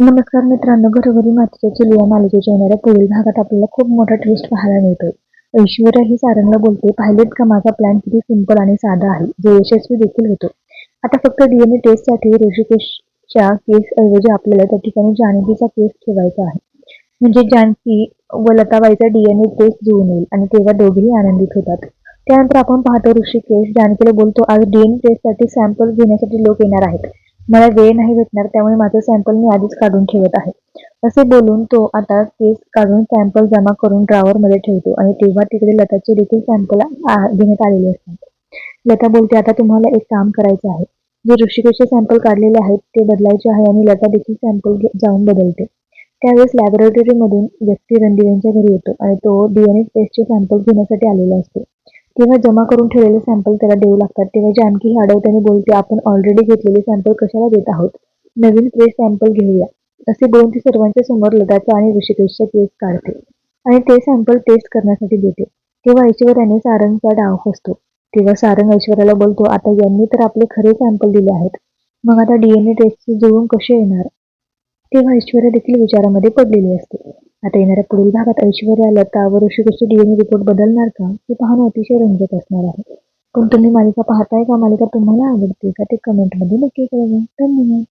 नमस्कार मित्रांनो घरोघरी मातीच्या चुली या मालिकेच्या येणाऱ्या पुढील भागात आपल्याला खूप मोठा ट्विस्ट पाहायला मिळतोय. ऐश्वर्या ही सारंगला बोलते पाहिलेत का माझा प्लॅन किती सिंपल आणि साधा आहे? जो यशस्वी देखील होतो. आता फक्त डीएनए टेस्टसाठी ऋषिकेशच्या केस ऐवजी आपल्याला त्या ठिकाणी जानकीचा केस ठेवायचा आहे. म्हणजे जानकी व लताबाईचा डीएनए टेस्ट जुळून येईल आणि तेव्हा दोघेही आनंदित होतात. त्यानंतर आपण पाहतो ऋषिकेश जानकीला बोलतो आज डीएनए टेस्टसाठी सॅम्पल घेण्यासाठी लोक येणार आहेत. मला वेळ नाही भेटणार त्यामुळे माझं सॅम्पल मी आधीच काढून ठेवत आहे. असे बोलून तो आता केस काढून सॅम्पल जमा करून ड्रावर मध्ये ठेवतो आणि तेव्हा तिकडे लताचे देखील सॅम्पल घेण्यात आलेले असतात. लता बोलते आता तुम्हाला एक काम करायचं आहे. जे ऋषिकेशचे सॅम्पल काढलेले आहेत ते बदलायचे आहे आणि लता देखील सॅम्पल जाऊन बदलते. त्यावेळेस लॅबोरेटरी मधून व्यक्ती रणदिवेंच्या घरी येतो आणि तो डीएनए टेस्टचे सॅम्पल घेण्यासाठी आलेला असतो. तेव्हा जमा करून ठेवलेले सॅम्पल त्याला देऊ लागतात तेव्हा जानकी ही अडवताना बोलते आपण ऑलरेडी घेतलेले सॅम्पल कशाला देत आहोत? नवीन फ्रेश सॅम्पल घेऊया. असे बोलून ती सर्वांच्या समोर लताचा आणि ऋषिकेशचा केस काढते आणि ते सॅम्पल टेस्ट करण्यासाठी देते. तेव्हा ऐश्वर्याने सारंगचा डाव फसतो. तेव्हा सारंग ऐश्वर्याला बोलतो आता यांनी तर आपले खरे सॅम्पल दिले आहेत. मग आता डीएनए टेस्टचे जुळून कसे येणार? तेव्हा ऐश्वर्या देखील विचारामध्ये पडलेली असते. आता येणाऱ्या पुढील भागात ऐश्वर्या लता व ऋषिकेशचे डीएनए रिपोर्ट बदलणार का? हे पाहणं अतिशय रंजक असणार आहे. पण तुम्ही मालिका पाहताय का मालिका तुम्हाला आवडते का ते कमेंटमध्ये नक्की कळवा. धन्यवाद.